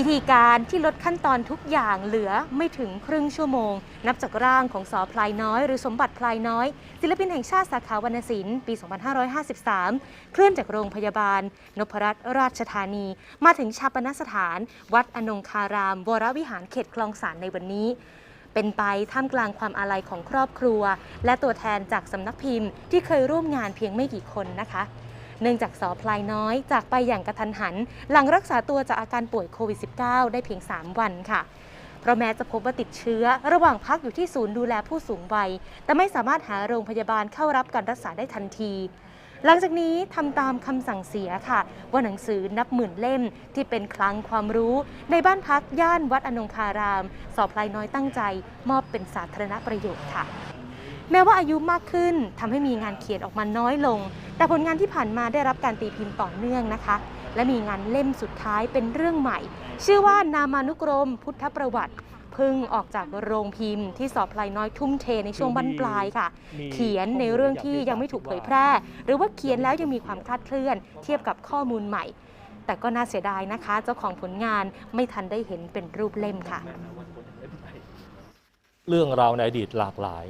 พิธีการที่ลดขั้นตอนทุกอย่างเหลือไม่ถึงครึ่งชั่วโมง นับจากร่างของสอพลายน้อย หรือสมบัติพลายน้อย ศิลปินแห่งชาติสาขาวรรณศิลป์ปี 2553 เคลื่อนจากโรงพยาบาล นพรัตน์ราชธานี มาถึงชาปนสถาน วัดอนงคาราม วรวิหารเขตคลองสานในวันนี้เป็นไปท่ามกลางความอาลัยของครอบครัว และตัวแทนจากสำนักพิมพ์ที่เคยร่วมงานเพียงไม่กี่คนนะคะ เนื่องจากสอพลายน้อยจากไปอย่างกระทันหัน หลังรักษาตัวจากอาการป่วยโควิด -19 ได้เพียง 3 วันค่ะเพราะแม้จะพบว่าติดเชื้อ ระหว่างพักอยู่ที่ศูนย์ดูแลผู้สูงวัย แต่ไม่สามารถหาโรงพยาบาลเข้ารับการรักษาได้ทันที หลังจากนี้ทำตามคำสั่งเสียค่ะ ว่าหนังสือนับหมื่นเล่มที่เป็นคลังความรู้ ในบ้านพักย่านวัดอนงคาราม สอบพลายน้อยตั้งใจ มอบเป็นสาธารณประโยชน์ค่ะ แม้ว่าอายุมากขึ้นทำให้มีงานเขียนออกมาน้อยลง แต่ผลงานที่ผ่านมาได้รับการตีพิมพ์ต่อเนื่องนะคะ และมีงานเล่มสุดท้ายเป็นเรื่องใหม่ ชื่อว่านามานุกรม พุทธประวัติเพิ่งออกจากโรงพิมพ์ที่สอบพลายน้อยทุ่มเทในช่วงบั้นปลายค่ะ เขียนในเรื่องที่ยังไม่ถูกเผยแพร่ หรือว่าเขียนแล้วยังมีความคลาดเคลื่อน เทียบกับข้อมูลใหม่ แต่ก็น่าเสียดายนะคะ เจ้าของผลงานไม่ทันได้เห็นเป็นรูปเล่มค่ะ เรื่องราวในอดีตหลากหลาย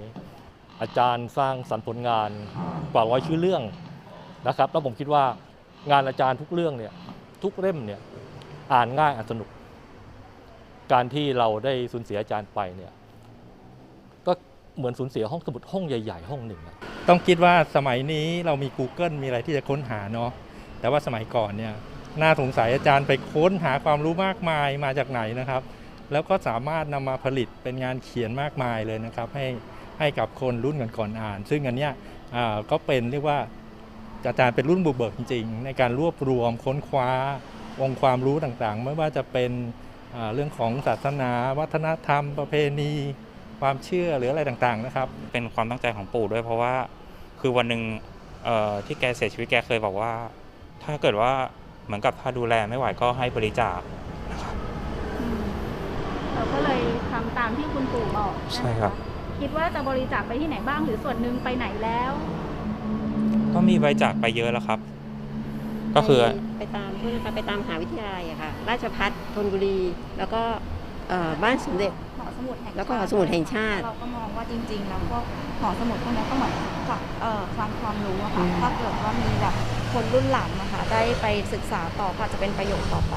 อาจารย์สร้างสรรค์ผลงานกว่าร้อยชื่อเรื่องนะครับแล้วผมคิดว่างานอาจารย์ทุกเรื่องเนี่ยทุกเล่มเนี่ยอ่านง่ายอ่านสนุก การที่เราได้สูญเสียอาจารย์ไปเนี่ยก็เหมือนสูญเสียห้องสมุดห้องใหญ่ ๆ ห้องหนึ่งอะต้องคิดว่าสมัยนี้เรามี Google มีอะไรที่จะค้นหาเนาะแต่ว่าสมัยก่อนเนี่ยน่าสงสัยอาจารย์ไปค้นหาความรู้มากมายมาจากไหนนะครับ แล้วก็สามารถนำมาผลิตเป็นงานเขียนมากมายเลยนะครับ ให้ ให้กับคนรุ่นก่อนๆอ่าน ซึ่งอันเนี้ยอ่าก็เป็นเรียกว่าอาจารย์เป็นรุ่นบุกเบิกจริง ๆ ในการรวบรวมค้นคว้าองค์ความรู้ต่างๆ ไม่ว่าจะเป็นอ่าเรื่องของศาสนา วัฒนธรรม ประเพณี ความเชื่อหรืออะไรต่างๆนะครับ เป็นความตั้งใจของปู่ด้วยเพราะว่าคือวันหนึ่งเอ่อที่แกเสียชีวิตแกเคยบอกว่า ถ้าเกิดว่าเหมือนกับถ้าดูแลไม่ไหวก็ให้บริจาคนะครับอืมเราก็เลยทำตามที่คุณปู่บอกใช่ครับ คิดว่าจะบริจาคไปที่ไหนบ้างหรือส่วนหนึ่งไปไหนแล้ว ก็มีบริจาคไปเยอะแล้วครับ ก็คือไปไปตามเพื่อนนะคะไปตามมหาวิทยาลัยอะค่ะ ราชพัฒธนบุรี แล้วก็เอ่อบ้านสมเด็จ หอสมุดแห่งแล้วก็หอสมุดแห่งชาติเราก็มองว่าจริง ๆ แล้วก็หอสมุดพวกนี้ก็เหมือนกับเอ่อคลังความรู้อะค่ะถ้าเกิดว่ามีแบบคนรุ่นหลังนะคะได้ไปศึกษาต่อก็อาจจะเป็นประโยชน์ต่อไป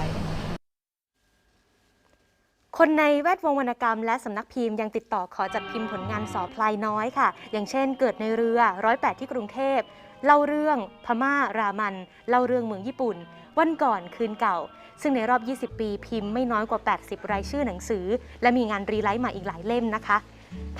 คนในแวดวงวรรณกรรมและสำนักพิมพ์ยังติดต่อขอจัดพิมพ์ผลงานสอพลายน้อยค่ะ อย่างเช่นเกิดในเรือร้อยแปดที่กรุงเทพ เล่าเรื่องพม่ารามัน เล่าเรื่องเมืองญี่ปุ่น วันก่อนคืนเก่า ซึ่งในรอบ 20 ปีพิมพ์ไม่น้อยกว่า 80 รายชื่อหนังสือ และมีงานรีไลท์ใหม่อีกหลายเล่มนะคะ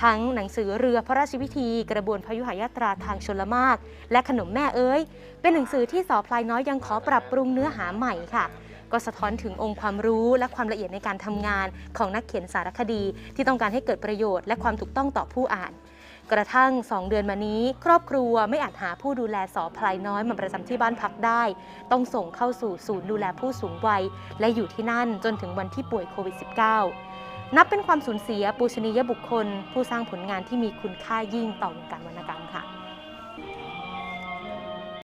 ทั้งหนังสือเรือพระราชพิธี กระบวนพยุหายาตราทางชลมาก และขนมแม่เอ้ย เป็นหนังสือที่สอพลายน้อยยังขอปรับปรุงเนื้อหาใหม่ค่ะ ก็สะท้อนถึงองค์ความรู้และความละเอียดในการทำงานของนักเขียนสารคดี ที่ต้องการให้เกิดประโยชน์และความถูกต้องต่อผู้อ่านกระทั่ง 2 เดือนมานี้ ครอบครัวไม่อาจหาผู้ดูแลสอพลายน้อยมาประจำที่บ้านพักได้ ต้องส่งเข้าสู่ศูนย์ดูแลผู้สูงวัย และอยู่ที่นั่นจนถึงวันที่ป่วยโควิด -19 นับเป็นความสูญเสียปูชนียบุคคล ผู้สร้างผลงานที่มีคุณค่ายิ่งต่อวงการวรรณกรรมค่ะ